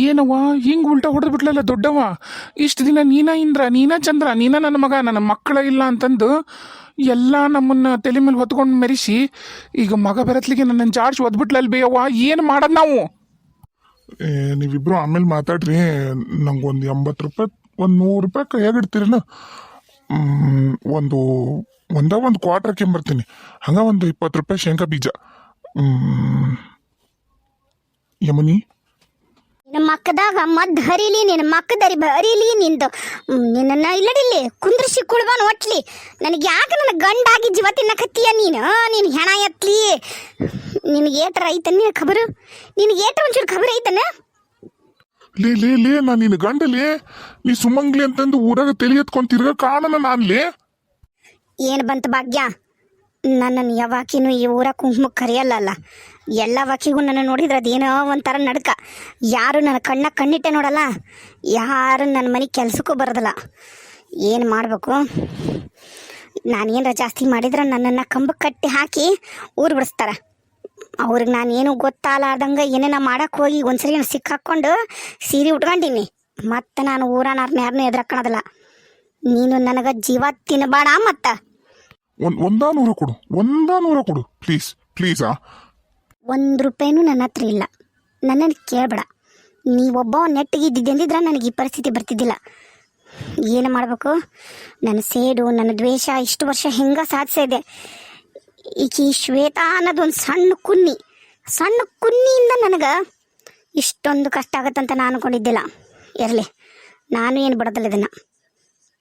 ಏನವ್ವ? ಹಿಂಗೆ ಉಲ್ಟಾ ಹೊಡೆದು ಬಿಟ್ಲಲ್ಲ ದೊಡ್ಡವ ಇಷ್ಟು ದಿನ ನೀನ ಇಂದ್ರ ನೀನ ಚಂದ್ರ ನೀನ ನನ್ನ ಮಗ ನನ್ನ ಮಕ್ಕಳ ಇಲ್ಲ ಅಂತಂದು ಎಲ್ಲ ನಮ್ಮನ್ನ ತಲೆ ಮೇಲೆ ಹೊತ್ಕೊಂಡು ಮೆರೆಸಿ ಈಗ ಮಗ ಬರತ್ಲಿಗೆ ನನ್ನ ಜಾರ್ಜ್ ಒದ್ಬಿಟ್ಲಲ್ ಬೇಯವ್ವ? ಏನು ಮಾಡೋದು ನಾವು? ಏ, ನೀವಿಬ್ರು ಆಮೇಲೆ ಮಾತಾಡ್ರಿ. ನಂಗೊಂದು ಎಂಬತ್ತು ರೂಪಾಯಿ ಒಂದು ನೂರು ರೂಪಾಯಿ ಕೈಯಾಗ ಇಡ್ತೀರೇನು? ಮ್, ಒಂದು ಒಂದ ಒಂದು ಕ್ವಾರ್ಟರ್ ಕೆಂಬರ್ತೀನಿ ಹಂಗ ಒಂದು ಇಪ್ಪತ್ತು ರೂಪಾಯಿ ಶೇಂಗಾ ಬೀಜ. ಯಮನಿ? ನಿನ್ನ ಮಕ್ಕದಾಗ ಮದ್ ಹರಿಲಿ ನಿನ್ನ ಮಕ್ಕದರಿ ಹರಿಲಿ ನಿಂದು. ನಿನ್ನ ಇಲ್ಲಡಿಲಿ ಇಲ್ಲಡಿಲ್ಲಿ ಕುಂದ್ರಿಸಿ ಕುಳ್ಬಾನ್ ಒಟ್ಲಿ. ನನಗೆ ಯಾಕೆ ನನ್ನ ಗಂಡಾಗಿ ಜೀವ ತಿನ್ನಕತ್ತೀಯ ನೀನು? ನೀನು ಹೆಣ ಎತ್ಲಿ. ನಿನಗೆ ಏಟ್ರ ಐತನ ಖಬರು? ನಿನಗೆ ಏಟ್ರ ಒಂಚೂರು ಖಬರ್ ಐತನ? ಲೇ ಲೇ ಲೇ ನಾನು ನಿನ್ನ ಗಂಡಲೇ ನೀ ಸುಮಂಗ್ಲಿ ಅಂತಂದು ಊರಾಗ ತಲೆ ಎತ್ಕೊಂಡ್ ತಿರ್ಗ ಕಾಣನ ನಾನ್ಲೇ. ಏನು ಬಂತು ಭಾಗ್ಯ? ನನ್ನನ್ನು ಯಾವಾಕಿನೂ ಈ ಊರ ಕುಂಕುಮಕ್ಕೆ ಕರೆಯಲ್ಲಲ್ಲ. ಎಲ್ಲ ವಾಕಿಗೂ ನನ್ನ ನೋಡಿದ್ರೆ ಅದೇನೋ ಒಂಥರ ನಡ್ಕ. ಯಾರು ನನ್ನ ಕಣ್ಣ ಕಣ್ಣಿಟ್ಟೆ ನೋಡಲ್ಲ. ಯಾರು ನನ್ನ ಮನೆ ಕೆಲಸಕ್ಕೂ ಬರೋದಿಲ್ಲ. ಏನು ಮಾಡಬೇಕು? ನಾನೇನರ ಜಾಸ್ತಿ ಮಾಡಿದ್ರೆ ನನ್ನನ್ನು ಕಂಬಕ್ಕೆ ಕಟ್ಟಿ ಹಾಕಿ ಊರು ಬಿಡಿಸ್ತಾರೆ. ಅವ್ರಿಗೆ ನಾನು ಏನು ಗೊತ್ತಾಲಾರ್ದಂಗೆ ಏನೇನ ಮಾಡಕ್ಕೆ ಹೋಗಿ ಒಂದ್ಸರಿ ಸಿಕ್ಕಾಕ್ಕೊಂಡು ಸೀರೆ ಉಟ್ಕೊಂಡಿನಿ. ಮತ್ತೆ ನಾನು ಊರನ್ನ ಯಾರನ್ನೂ ಕಾಣದಲ್ಲ. ನೀನು ನನಗೆ ಜೀವ ತಿನ್ನಬೇಡ ಮತ್ತೆ. ಒಂದ್ ಒಂದಾ ನೂರ ಕೊಡು. ಒಂದಾ ನೂರ ಕೊಡು ಪ್ಲೀಸ್ ಪ್ಲೀಸಾ ಒಂದು ರೂಪಾಯಿನೂ ನನ್ನ ಹತ್ರ ಇಲ್ಲ. ನನ್ನನ್ನು ಕೇಳಬೇಡ. ನೀವೊಬ್ಬ ನೆಟ್ಟಿಗೆ ಇದ್ದಿದ್ದೆಂದಿದ್ರೆ ನನಗೆ ಈ ಪರಿಸ್ಥಿತಿ ಬರ್ತಿದ್ದಿಲ್ಲ. ಏನು ಮಾಡಬೇಕು? ನನ್ನ ಸೇಡು, ನನ್ನ ದ್ವೇಷ, ಇಷ್ಟು ವರ್ಷ ಹೆಂಗ ಸಾಧಿಸಿದೆ ಈಕಿ ಶ್ವೇತ ಅನ್ನೋದು ಒಂದು ಸಣ್ಣ ಕುನ್ನಿ. ಸಣ್ಣ ಕುನ್ನಿಯಿಂದ ನನಗೆ ಇಷ್ಟೊಂದು ಕಷ್ಟ ಆಗತ್ತಂತ ನಾನು ಅನ್ಕೊಂಡಿದ್ದಿಲ್ಲ. ಇರಲಿ, ನಾನು ಏನು ಬಿಡೋದಿಲ್ಲ ಇದನ್ನು.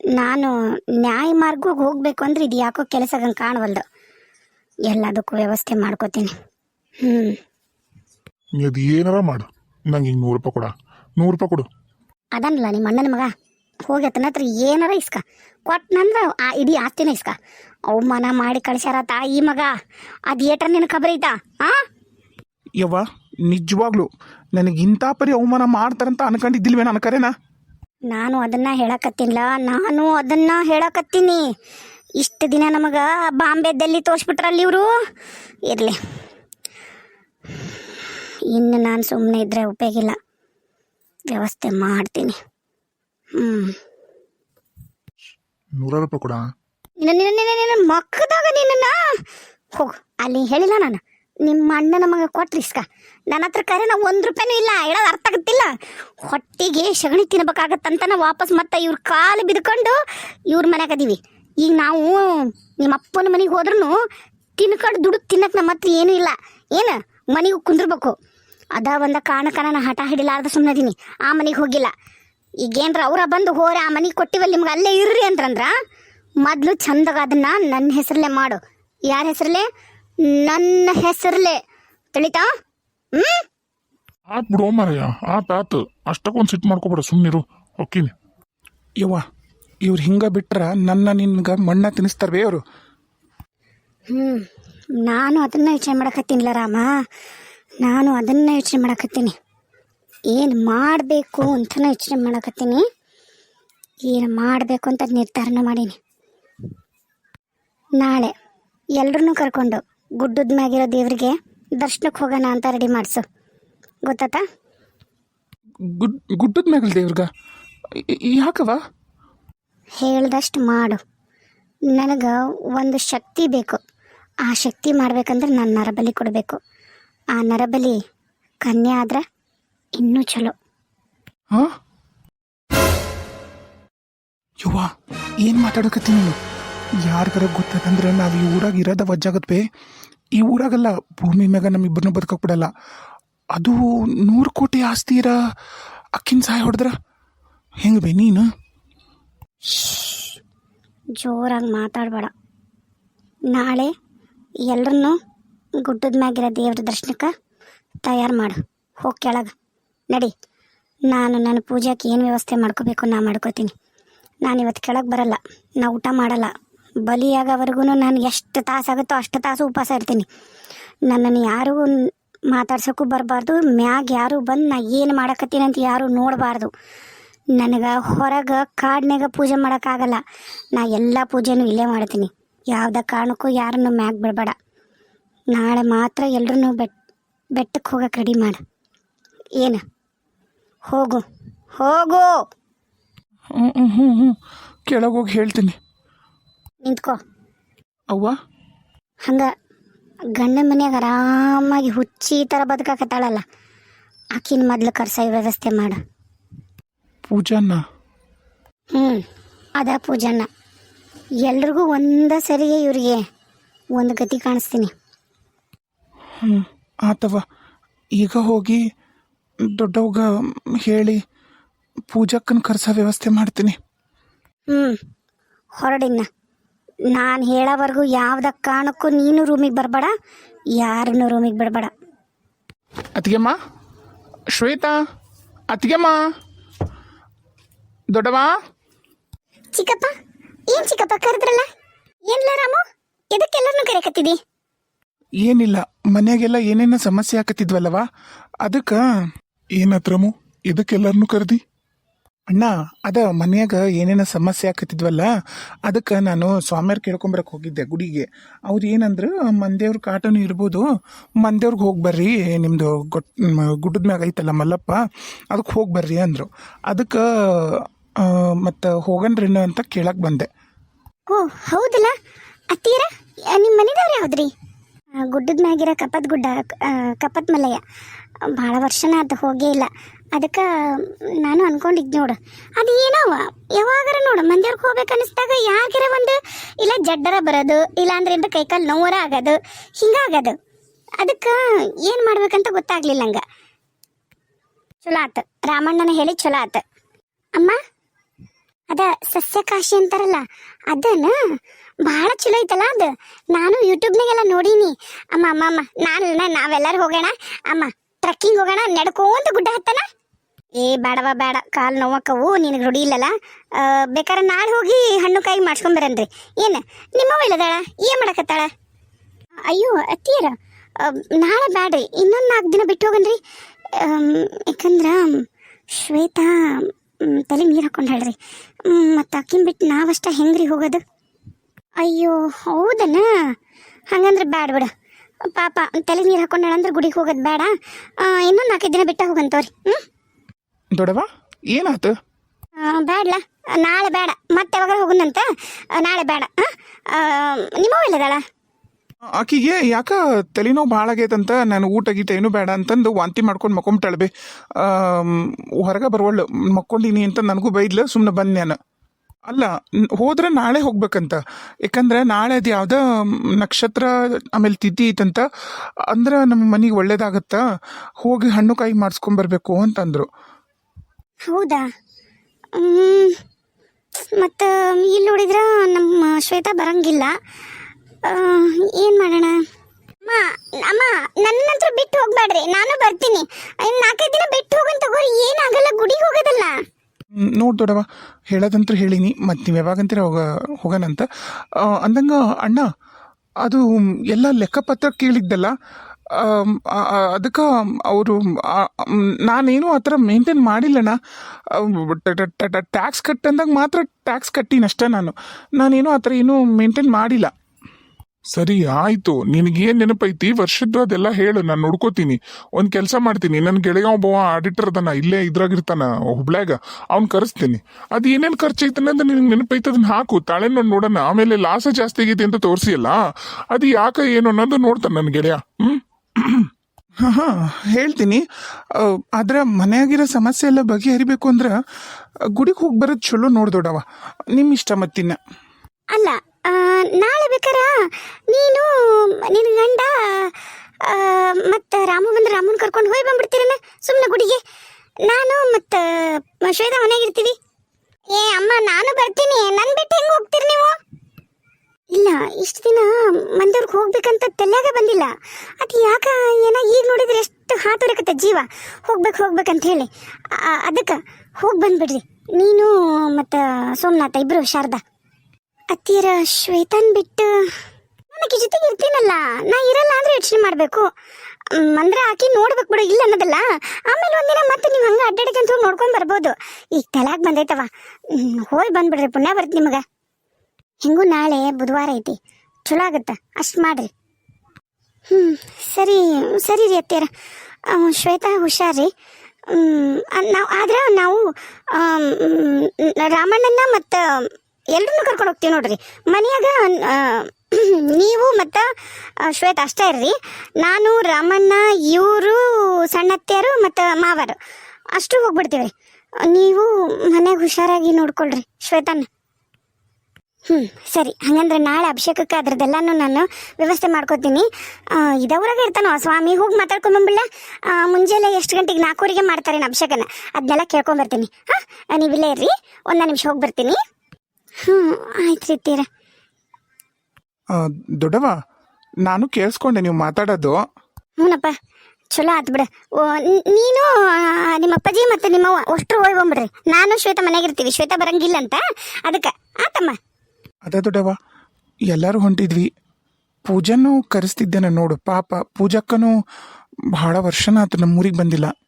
ನಾನು ನ್ಯಾಯ ಮಾರ್ಗಕ್ಕೆ ಹೋಗಬೇಕು ಅಂದ್ರೆ ಇದು ಯಾಕೋ ಕೆಲಸಗಂಗೆ ಕಾಣವಲ್ದು. ಎಲ್ಲದಕ್ಕೂ ವ್ಯವಸ್ಥೆ ಮಾಡ್ಕೋತೀನಿ. ಹ್ಞೂ ನೀ ಅದು ಏನಾರ ಮಾಡು. ನಂಗೆ ಹಿಂಗೆ ನೂರು ರೂಪಾಯಿ ಕೊಡ. ನೂರು ರೂಪಾಯಿ ಕೊಡು. ಅದನ್ನಲ್ಲ ನಿಮ್ಮ ಅಣ್ಣನ ಮಗ? ಹೋಗಿ ಆತನ ಹತ್ರ ಏನಾರ ಇಸ್ಕ. ಕೊಟ್ಟನಂದ್ರೆ ಆ ಇಡೀ ಆಸ್ತಿನ ಇಸ್ಕ. ಅವಮಾನ ಮಾಡಿ ಕಳ್ಸ್ಯಾರ ತಾಯಿ ಮಗ. ಅದು ಏಟ್ರ ನಿನ್ನ ಖಬರ್ ಐತಾ? ಆ? ಯವ್ವ ನಿಜವಾಗ್ಲು ನನಗೆ ಇಂಥ ಪರಿ ಅವಮಾನ ಮಾಡ್ತಾರಂತ ಅನ್ಕೊಂಡಿದ್ದಿಲ್ವೇ ಅನ್ಕರೇನಾ? ಕರೆನಾ ನಾನು ಅದನ್ನ ಹೇಳಕತ್ತೀನಿಲ್ಲ ನಾನು ಅದನ್ನ ಹೇಳಕತ್ತೀನಿ. ಇಷ್ಟು ದಿನ ನಮಗ ಬಾಂಬೆದಲ್ಲಿ ತೋರಿಸ್ಬಿಟ್ರಲ್ಲ ಇವರು? ಇರಲಿ. ಇನ್ನು ನಾನು ಸುಮ್ಮನೆ ಇದ್ರೆ ಉಪಯೋಗಿಲ್ಲ ವ್ಯವಸ್ಥೆ ಮಾಡ್ತೀನಿ. ಹ್ಞೂ ರೂಪಾಯಿ ಕೊಡ. ಮಕ್ಕದಾಗ ನಿನ್ನ ಹೋಗು ಅಲ್ಲಿ ಹೇಳಿಲ್ಲ ನಾನು. ನಿಮ್ಮ ಅಣ್ಣ ನಮಗೆ ಕೊಟ್ರಿಸ್ಕ ನನ್ನ ಹತ್ರ ಕರೆ ನಾವು ಒಂದು ರೂಪಾಯಿನೂ ಇಲ್ಲ. ಹೇಳೋದು ಅರ್ಥ ಆಗುತ್ತಿಲ್ಲ. ಹೊಟ್ಟಿಗೆ ಸಗಣಿ ತಿನ್ಬೇಕಾಗತ್ತಂತನ ವಾಪಸ್ ಮತ್ತೆ ಇವ್ರ ಕಾಲು ಬಿದ್ಕೊಂಡು ಇವ್ರ ಮನೆಗೆ ಅದೀವಿ. ಈಗ ನಾವು ನಿಮ್ಮ ಅಪ್ಪನ ಮನೆಗೆ ಹೋದ್ರೂ ತಿನ್ಕೊಂಡು ದುಡ್ಡು ತಿನ್ನಕ್ಕೆ ನಮ್ಮ ಹತ್ರ ಏನೂ ಇಲ್ಲ. ಏನು? ಮನೆಗೆ ಕುಂದಿರ್ಬೇಕು. ಅದ ಒಂದ ಕಾರಣಕ್ಕ ನಾನು ಹಠ ಹಿಡಿಲಾರ್ದ ಸುಮ್ಮನದೀನಿ ಆ ಮನೆಗೆ ಹೋಗಿಲ್ಲ. ಈಗೇನ್ರ ಅವರ ಬಂದು ಹೋರೆ, ಆ ಮನೆಗೆ ಕೊಟ್ಟಿವಲ್ಲಿ ನಿಮ್ಗೆ ಅಲ್ಲೇ ಇರ್ರಿ ಅಂತಂದ್ರ ಮೊದಲು ಚಂದಾಗ ಅದನ್ನ ನನ್ನ ಹೆಸರಲ್ಲೇ ಮಾಡು. ಯಾರ ಹೆಸರಲ್ಲೇ? ನನ್ನ ಹೆಸರಲ್ಲೇ. ತಿಳಿತಾ? ಹ್ಮ್? ಆತ್ ಬಿಡು ಮಾರಯ್ಯ ಆತ್ ಆತು. ಅಷ್ಟಕ್ಕೊಂದು ಸಿಟ್ಟು ಮಾಡ್ಕೊಬೇಡ ಸುಮ್ಮನಿರು ಹೊಕ್ಕಿನಿ ಯವ್ವ ಇವ್ರು ಹಿಂಗ ಬಿಟ್ರ ನನ್ನ ನಿನ್ಗ ಮಣ್ಣ ತಿನ್ನಿಸ್ತಾರೆ ಅವರು? ಹ್ಞೂ ನಾನು ಅದನ್ನ ಯೋಚನೆ ಮಾಡಕತ್ತೀನಿಲ್ಲ ರಾಮ. ನಾನು ಅದನ್ನ ಯೋಚನೆ ಮಾಡಕತ್ತೀನಿ. ಏನು ಮಾಡಬೇಕು ಅಂತ ಯೋಚನೆ ಮಾಡಕತ್ತೀನಿ. ಏನು ಮಾಡಬೇಕು ಅಂತ ನಿರ್ಧಾರನ ಮಾಡೀನಿ. ನಾಳೆ ಎಲ್ರನ್ನೂ ಕರ್ಕೊಂಡು ಗುಡ್ಡದ ಮ್ಯಾಗಿರೋ ದೇವ್ರಿಗೆ ದರ್ಶನಕ್ಕೆ ಹೋಗೋಣ ಅಂತ ರೆಡಿ ಮಾಡಿಸು. ಗೊತ್ತಾತಾ ಗುಡ್ ಗುಡ್ಡದ ಮ್ಯಾಗಲ್ ದೇವ್ರಗ. ಯಾಕವ ಹೇಳ್ದಷ್ಟು ಮಾಡು. ನನಗೆ ಒಂದು ಶಕ್ತಿ ಬೇಕು. ಆ ಶಕ್ತಿ ಮಾಡ್ಬೇಕಂದ್ರೆ ನಾನು ನರಬಲಿ ಕೊಡಬೇಕು. ಆ ನರಬಲಿ ಕನ್ಯಾ ಆದ್ರೆ ಇನ್ನೂ ಚಲೋ. ಹಾ? ಯವ್ವ ಏನ್ ಮಾತಾಡಕತ್ತಿ ನೀನು? ಯಾರಿಗಾರ ಗೊತ್ತದಂದ್ರೆ ನಾವು ಈ ಊರಾಗ ಇರೋದ ವಜ್ಜಾಗತ್ತೆ ಈ ಊರಾಗಲ್ಲ ಭೂಮಿ ಮ್ಯಾಗ ನಮ್ಮಿಬ್ಬರನ್ನೂ ಬದುಕಕ್ ಬಿಡಲ್ಲ. ಅದು ನೂರು ಕೋಟಿ ಆಸ್ತಿ ಇರ ಅಕ್ಕಿನ ಸಹಾಯ ಹೊಡೆದ್ರ? ಹೆಂಗ ಬೇ ನೀನು? ಜೋರಾಗಿ ಮಾತಾಡಬೇಡ. ನಾಳೆ ಎಲ್ಲರನ್ನೂ ಗುಡ್ಡದ ಮ್ಯಾಗಿರೋ ದೇವ್ರ ದರ್ಶನಕ್ಕೆ ತಯಾರು ಮಾಡು. ಹೋಗಿ ಕೆಳಗೆ. ನಡಿ. ನಾನು ನನ್ನ ಪೂಜೆಗೆ ಏನು ವ್ಯವಸ್ಥೆ ಮಾಡ್ಕೋಬೇಕು ನಾ ಮಾಡ್ಕೋತೀನಿ. ನಾನು ಇವತ್ತು ಕೆಳಗೆ ಬರಲ್ಲ. ನಾ ಊಟ ಮಾಡಲ್ಲ. ಬಲಿಯಾಗವರೆಗೂ ನಾನು ಎಷ್ಟು ತಾಸಾಗುತ್ತೋ ಅಷ್ಟು ತಾಸು ಉಪವಾಸ ಇರ್ತೀನಿ. ನನ್ನನ್ನು ಯಾರೂ ಮಾತಾಡ್ಸೋಕ್ಕೂ ಬರಬಾರ್ದು. ಮ್ಯಾಗ ಯಾರು ಬಂದು ನಾ ಏನು ಮಾಡಕತ್ತೀನಿ ಅಂತ ಯಾರು ನೋಡಬಾರ್ದು. ನನಗೆ ಹೊರಗೆ ಕಾಡಿನಾಗ ಪೂಜೆ ಮಾಡೋಕ್ಕಾಗಲ್ಲ. ನಾ ಎಲ್ಲ ಪೂಜೆನೂ ಇಲ್ಲೇ ಮಾಡ್ತೀನಿ. ಯಾವುದೇ ಕಾರಣಕ್ಕೂ ಯಾರನ್ನು ಮ್ಯಾಗ ಬಿಡಬೇಡ. ನಾಳೆ ಮಾತ್ರ ಎಲ್ಲರೂ ಬೆಟ್ ಬೆಟ್ಟಕ್ಕೆ ಹೋಗಕ್ಕೆ ರೆಡಿ ಮಾಡು. ಏನು? ಹೋಗು. ಹೋಗು! ಹ್ಞೂ ಹ್ಞೂ ಹ್ಞೂ ಹ್ಞೂ ಕೆಳಗೆ ಹೋಗಿ ಹೇಳ್ತೀನಿ. ನಿಂತ್ಕೋ. ಅವ್ವ? ಹಂಗ ಗಂಡ ಮನೆಯಾಗ ಆರಾಮಾಗಿ ಹುಚ್ಚಿ ಥರ ಬದುಕಾಕತ್ತಾಳಲ್ಲ. ಆಕಿನ ಮೊದ್ಲು ಕರ್ಸ ವ್ಯವಸ್ಥೆ ಮಾಡು. ಪೂಜಾನ ಹ್ಞೂ ಅದ ಪೂಜನ್ನ. ಎಲ್ರಿಗೂ ಒಂದ ಸರಿಗೆ ಇವರಿಗೆ. ಒಂದು ಗತಿ ಕಾಣಿಸ್ತೀನಿ. ಹ್ಞೂ ಆತವ ಈಗ ಹೋಗಿ ದೊಡ್ಡವ್ಗ ಹೇಳಿ ಪೂಜಕ್ಕನ ಕರ್ಸೋ ವ್ಯವಸ್ಥೆ ಮಾಡ್ತೀನಿ. ಹ್ಞೂ ಹೊರಡಿನ್ನ. ನಾನು ಹೇಳೋವರೆಗೂ ಯಾವ್ದ ಕಾರಣಕ್ಕೂ ನೀನು ರೂಮಿಗೆ ಬರಬೇಡ ಯಾರನ್ನೂ ರೂಮಿಗೆ ಬಿಡಬೇಡ. ಅತ್ತಿಗೆಮ್ಮ ಶ್ವೇತಾ ಅತ್ತಿಗೆಮ್ಮ. ದೊಡ್ಡವ ಚಿಕ್ಕಪ್ಪ ಏನ್ ಚಿಕ್ಕಪ್ಪ ಕರೆದ್ರಲ್ಲ? ಏನ್ಲ ರಾಮು ಎದಕ್ಕೆಲ್ಲರನ್ನು ಕರೆಕತ್ತಿದಿ ಏನಿಲ್ಲ ಮನೆಗೆಲ್ಲ ಏನೇನೋ ಸಮಸ್ಯೆ ಹಾಕತ್ತಿದ್ವಲ್ಲವಾ ಅದಕ್ಕೆ ಏನತ್ರಮು ಇದಕ್ಕೆಲ್ಲರನ್ನು ಕರೆದಿ? ಅಣ್ಣ, ಅದ ಮನ್ಯಾಗ ಏನೇನೋ ಸಮಸ್ಯೆ ಆಕತಿದ್ವಲ್ಲ ಅದಕ್ಕೆ ನಾನು ಸ್ವಾಮಿಯರ್ ಕೇಳ್ಕೊಂಬರಕ್ಕೆ ಹೋಗಿದ್ದೆ ಗುಡಿಗೆ. ಅವ್ರು ಏನಂದ್ರೆ ಮಂದೇವ್ರ ಕಾಟನು ಇರ್ಬೋದು ಮಂದೇವ್ರಿಗೆ ಹೋಗಿ ಬರ್ರಿ ನಿಮ್ಮದು ಗೊಟ್ ಗುಡ್ಡದ ಮ್ಯಾಗ ಐತಲ್ಲ ಮಲ್ಲಪ್ಪ ಅದಕ್ಕೆ ಹೋಗಿ ಬರ್ರಿ ಅಂದರು. ಅದಕ್ಕೆ ಮತ್ತು ಹೋಗನ್ರಿನ ಅಂತ ಕೇಳಕ್ಕೆ ಬಂದೆ. ಓ, ಹೌದಲ್ಲ? ಅತ್ತೀರ ನಿಮ್ಮ ಮನೆದವ್ರು ಯಾವ್ದ್ರಿ? ಗುಡ್ಡದ ಮ್ಯಾಗಿರ ಕಪ್ಪತ್ ಗುಡ್ಡ ಕಪ್ಪತ್ ಮಲಯ ಭಾಳ ವರ್ಷನ ಅದು ಹೋಗೇ ಇಲ್ಲ. ಅದಕ್ಕೆ, ನಾನು ಅನ್ಕೊಂಡಿದ್ದೆ ನೋಡು. ಅದು ಏನವ ಯಾವಾಗಾರ ನೋಡು, ಮಂದಿಯವ್ರಿಗೆ ಹೋಗ್ಬೇಕು ಅನಿಸ್ದಾಗ ಯಾರಿಗಾರ ಒಂದು, ಇಲ್ಲ ಜಡ್ಡರ ಬರೋದು ಇಲ್ಲ ಅಂದ್ರೆ ಏನ್ರ ಕೈಕಾಲು ನೋವರ ಆಗೋದು, ಹಿಂಗಾಗದು. ಅದಕ್ಕೆ ಏನು ಮಾಡ್ಬೇಕಂತ ಗೊತ್ತಾಗ್ಲಿಲ್ಲ ಹಂಗೆ ಚಲೋ ಆತು. ರಾಮಣ್ಣನ ಹೇಳಿ ಚಲೋ ಆತು. ಅಮ್ಮ, ಅದ ಸಸ್ಯಕಾಶಿ ಅಂತಾರಲ್ಲ, ಅದನ್ನ ಬಹಳ ಚಲೋ ಐತಲ್ಲ ಅದು. ನಾನು ಯೂಟ್ಯೂಬ್ನಾಗೆಲ್ಲ ನೋಡೀನಿ. ಅಮ್ಮ ಅಮ್ಮ ಅಮ್ಮ, ನಾನು ನಾವೆಲ್ಲರೂ ಹೋಗೋಣ. ಅಮ್ಮ, ಟ್ರಕ್ಕಿಂಗ್ ಹೋಗೋಣ, ನಡ್ಕೊಂತ ಗುಡ್ಡ ಹತ್ತನ. ಏ, ಬೇಡವ, ಬೇಡ. ಕಾಲು ನೋವಕ್ಕವು, ನಿನಗೆ ರೂಢಿ ಇಲ್ಲಲ್ಲ? ಬೇಕಾದ್ರೆ ನಾಳೆ ಹೋಗಿ ಹಣ್ಣು ಕಾಯಿ ಮಾಡ್ಸ್ಕೊಂಬರನ್ರಿ ಏನು ನಿಮ್ಮವ ಇಲ್ಲದಾಳ? ಏನು ಮಾಡಕತ್ತಾಳ? ಅಯ್ಯೋ, ಅತ್ತಿಯರ ನಾಳೆ ಬೇಡ್ರಿ ಇನ್ನೊಂದು ನಾಲ್ಕು ದಿನ ಬಿಟ್ಟು ಹೋಗನ್ರಿ ಯಾಕಂದ್ರೆ, ಶ್ವೇತಾ ತಲೆ ನೀರು ಹಾಕೊಂಡು ಹೇಳ್ರಿ. ಮತ್ತು ಅಕ್ಕಿನ ಬಿಟ್ಟು ನಾವಷ್ಟ ಹೆಂಗ್ರಿ ಹೋಗೋದು? ಅಯ್ಯೋ, ಹೌದನ? ಹಂಗಂದ್ರೆ ಬ್ಯಾಡ ಬಿಡ. ಪಾಪ, ತಲೆ ನೀರು ಹಾಕೊಂಡು ಅಂದ್ರೆ ಗುಡಿಗೆ ಹೋಗೋದು ಬೇಡ. ಇನ್ನೊಂದು ನಾಲ್ಕೈದು ದಿನ ಬಿಟ್ಟ ಹೋಗಂತವ್ರಿ. ಹ್ಞೂ ದೊಡ್ಡವ ಏನಾತು? ಬೇಡಲ ನಾಳೆ ಬೇಡ ಮತ್ತೆ ಯಾವಾಗ ಹೋಗುನಂತ? ನಾಳೆ ಬೇಡ ನಿಮ್ಮ ಇಲ್ಲದಳ ಆಕಿಗೆ ಯಾಕ ತಲೆನೋವು ಭಾಳ ಆಗೈತಂತ ನಾನು ಊಟ ಗೀಟ ಏನು ಬೇಡ ಅಂತಂದು ವಾಂತಿ ಮಾಡ್ಕೊಂಡು ಮಕ್ಕೊಂಬಿಟ್ಟಾಳೆ ಬೇ. ಹೊರಗೆ ಬರುವಳ್ಳು ಮಕ್ಕೊಂಡಿನಿ ಅಂತ ನನಗೂ ಬೈದ್ಲು ಸುಮ್ಮನೆ ಬಂದು ನಾನು. ಅಲ್ಲ ಹೋದ್ರೆ ನಾಳೆ ಹೋಗ್ಬೇಕಂತ. ಯಾಕಂದ್ರೆ ನಾಳೆ ಅದು ಯಾವ್ದ ನಕ್ಷತ್ರ ಆಮೇಲೆ ತಿದ್ದಿ ಐತಂತ. ಅಂದ್ರೆ ನಮ್ಮ ಮನೆಗೆ ಒಳ್ಳೇದಾಗತ್ತ? ಹೋಗಿ ಹಣ್ಣು ಕಾಯಿ ಮಾಡಿಸ್ಕೊಂಬರ್ಬೇಕು ಅಂತಂದ್ರು. ಹೌದಾ? ಮತ್ತು ಇಲ್ಲಿ ನೋಡಿದ್ರೆ ನಮ್ಮ ಶ್ವೇತಾ ಬರಂಗಿಲ್ಲ. ಏನು ಮಾಡೋಣ? ಅಮ್ಮ ಅಮ್ಮ ನನ್ನ ನಂತರ ಬಿಟ್ಟು ಹೋಗ್ಬೇಡ್ರಿ. ನಾನು ಬರ್ತೀನಿ. ನಾಲ್ಕೈದು ದಿನ ಬಿಟ್ಟು ಹೋಗಂತ ತಗೋರಿ. ಏನಾಗಲ್ಲ ಗುಡಿಗೆ ಹೋಗೋದಲ್ಲ. ನೋಡ್ ದೊಡವ ಹೇಳೋದಂತ್ರ ಹೇಳಿನಿ. ಮತ್ತು ನೀವು ಯಾವಾಗಂತೀರ ಹೋಗ ಹೋಗೋಣಂತ ಆ, ಅಂದಂಗ ಅಣ್ಣ ಅದು ಎಲ್ಲ ಲೆಕ್ಕಪತ್ರ ಕೇಳಿದ್ದಲ್ಲ. ಅದಕ್ಕೆ ಅವರು ನಾನೇನು ಆ ಥರ ಮೇಂಟೈನ್ ಮಾಡಿಲ್ಲಣ್ಣ. ಟ್ಯಾಕ್ಸ್ ಕಟ್ ಅಂದಾಗ ಮಾತ್ರ ಟ್ಯಾಕ್ಸ್ ಕಟ್ಟಿನಷ್ಟೇ ನಾನು. ನಾನೇನು ಆ ಥರ ಏನೂ ಮೇಂಟೈನ್ ಮಾಡಿಲ್ಲ. ಸರಿ, ಆಯಿತು. ನಿನಗೇನು ನೆನಪೈತಿ? ವರ್ಷದ್ದು ಅದೆಲ್ಲ ಹೇಳು, ನಾನು ನೋಡ್ಕೋತೀನಿ. ಒಂದು ಕೆಲಸ ಮಾಡ್ತೀನಿ. ನನ್ನ ಗೆಳೆಯ ಒಬ್ಬ ಆಡಿಟರ್ ಅದನ್ನ ಇಲ್ಲೇ ಇದ್ರಾಗಿರ್ತಾನ ಹುಬ್ಳ್ಯಾಗ. ಅವ್ನು ಕರೆಸ್ತೀನಿ. ಅದು ಏನೇನು ಖರ್ಚು ಅಂತ ನಿನಗೆ ನೆನಪೈತೆ? ಅದನ್ನ ಹಾಕು. ತಾಳೆ ನೋಡಿ ನೋಡೋಣ. ಆಮೇಲೆ ಲಾಸ ಜಾಸ್ತಿ ಆಗೈತಿ ಅಂತ ತೋರಿಸಿಯಲ್ಲ? ಅದು ಯಾಕೆ ಏನು ಅನ್ನೋದು ನೋಡ್ತಾನೆ ನನ್ನ ಗೆಳೆಯ. ಹ್ಮ್? ಹಾಂ, ಹೇಳ್ತೀನಿ. ಆದ್ರೆ ಮನೆಯಾಗಿರೋ ಸಮಸ್ಯೆ ಎಲ್ಲ ಬಗೆಹರಿಬೇಕು ಅಂದ್ರೆ ಗುಡಿಗೆ ಹೋಗಿ ಬರೋದು ಚಲೋ ನೋಡ್ದೊಡವ ನಿಮ್ಮ ಇಷ್ಟ ಮತ್ತಿನ್ನ ಅಲ್ಲ ನಾಳೆ ಬೇಕಾರ? ನೀನು ನಿನ್ನ ಗಂಡ ಮತ್ತು ರಾಮು ಬಂದ್ರೆ ರಾಮನ್ ಕರ್ಕೊಂಡು ಹೋಗಿ ಬಂದ್ಬಿಡ್ತೀರನ? ಸುಮ್ಮನೆ ಗುಡಿಗೆ. ನಾನು ಮತ್ತು ಶ್ವೇತಾ ಮನೆಗೆ ಇರ್ತೀವಿ. ಏ, ಅಮ್ಮ, ನಾನು ಬರ್ತೀನಿ. ನನ್ನ ಬಿಟ್ಟು ಇಲ್ಲ, ಇಷ್ಟು ದಿನ ಮಂದೂರ್ಗೆ ಹೋಗ್ಬೇಕಂತ ತಲೆಯಾಗ ಬಂದಿಲ್ಲ. ಅದು ಯಾಕ ಏನ ಈಗ ನೋಡಿದ್ರೆ ಎಷ್ಟು ಹಾತೊರಕತ್ತೆ ಜೀವ. ಹೋಗ್ಬೇಕು ಹೋಗ್ಬೇಕಂತ ಹೇಳಿ. ಅದಕ್ಕೆ ಹೋಗಿ ಬಂದ್ಬಿಡ್ರಿ. ನೀನು ಮತ್ತು ಸೋಮನಾಥ ಇಬ್ಬರು ಶಾರದಾ. ಅತ್ತಿಯರ ಶ್ವೇತನ್ ಬಿಟ್ಟು ನನಗೆ ಜೊತೆಗೆ ಇರ್ತೀನಲ್ಲ. ನಾ ಇರಲ್ಲ ಅಂದ್ರೆ ಯೋಚನೆ ಮಾಡಬೇಕು. ಅಂದ್ರೆ ಆಕಿ ನೋಡ್ಬೇಕು ಬಿಡು, ಇಲ್ಲ ಅನ್ನೋದಲ್ಲ. ಆಮೇಲೆ ಒಂದಿನ ಮತ್ತೆ ನೀವು ಹಂಗೆ ಅಡ್ಡಾಡಿಕಂತ ಹೋಗಿ ನೋಡ್ಕೊಂಡು ಬರ್ಬೋದು. ಈಗ ತಲಾಗ್ ಬಂದೈತವ. ಹೋಗಿ ಬಂದ್ಬಿಡ್ರಿ, ಪುಣ್ಯ ಬರ್ತಿ ನಿಮಗೆ. ಹೆಂಗೂ ನಾಳೆ ಬುಧವಾರ ಐತಿ. ಚಲೋ ಆಗತ್ತ. ಅಷ್ಟು ಮಾಡ್ರಿ. ಹ್ಞೂ ಸರಿ ಸರಿ ರೀ ಅತ್ತಿಯರ. ಶ್ವೇತಾ ಹುಷಾರ್ರಿ ನಾವು, ಆದ್ರೆ ನಾವು ರಾಮಣ್ಣನ ಮತ್ತು ಎಲ್ರನ್ನೂ ಕರ್ಕೊಂಡು ಹೋಗ್ತೀವಿ ನೋಡ್ರಿ. ಮನೆಯಾಗ ನೀವು ಮತ್ತು ಶ್ವೇತ ಅಷ್ಟೇ ಇರ್ರಿ. ನಾನು, ರಾಮಣ್ಣ, ಇವರು ಸಣ್ಣತ್ತೆಯರು ಮತ್ತು ಮಾವರು. ಅಷ್ಟು ಹೋಗ್ಬಿಡ್ತೀವಿ ನೀವು ಮನೆಗೆ ಹುಷಾರಾಗಿ ನೋಡ್ಕೊಳ್ರಿ ಶ್ವೇತನ. ಹ್ಞೂ ಸರಿ. ಹಾಗಂದ್ರೆ ನಾಳೆ ಅಭಿಷೇಕಕ್ಕೆ ಅದ್ರದ್ದೆಲ್ಲನೂ ನಾನು ವ್ಯವಸ್ಥೆ ಮಾಡ್ಕೋತೀನಿ. ಇದವ್ರಾಗ ಇರ್ತಾನೋ? ಸ್ವಾಮಿ ಹೋಗಿ ಮಾತಾಡ್ಕೊಂಬಂಬಿಲ್ಲ ಮುಂಜಾನೆ ಎಷ್ಟು ಗಂಟೆಗೆ ನಾಲ್ಕೂವರೆಗೆ ಮಾಡ್ತಾರೆ ಅಭಿಷೇಕನ. ಅದನ್ನೆಲ್ಲ ಕೇಳ್ಕೊಂಬರ್ತೀನಿ ಹಾಂ ನೀವಿಲ್ಲೇ ಇರ್ರಿ. ಒಂದು ನಿಮಿಷ ಹೋಗಿ ಬರ್ತೀನಿ. ಹ್ಞೂ ಆಯ್ತು ರೀ ತೀರ. ದೊಡ್ಡವ ನಾನು ಕೇಳಿಸ್ಕೊಂಡೆ ನೀವು ಮಾತಾಡೋದು. ಹ್ಞೂನಪ್ಪ. ಚಲೋ ಆತು ಬಿಡ. ನೀನು ನಿಮ್ಮ ಅಪ್ಪಾಜಿ ಮತ್ತು ನಿಮ್ಮವ್ವ ಅಷ್ಟ್ರು ಹೋಗಿ ನಾನು ಶ್ವೇತ ಇರ್ತೀವಿ. ಶ್ವೇತ ಬರಂಗಿಲ್ಲ ಅಂತ ಅದಕ್ಕೆ ಆತಮ್ಮ. ಅದೇ ದೊಡ್ಡವ ಎಲ್ಲರೂ ಹೊಂಟಿದ್ವಿ. ಪೂಜನೂ ಕರೆಸ್ತಿದ್ದೇನೆ ನೋಡು. ಪಾಪ ಪೂಜಕ್ಕನು ಬಹಳ ವರ್ಷನ ಆತು ನಮ್ಮೂರಿಗೆ ಬಂದಿಲ್ಲ.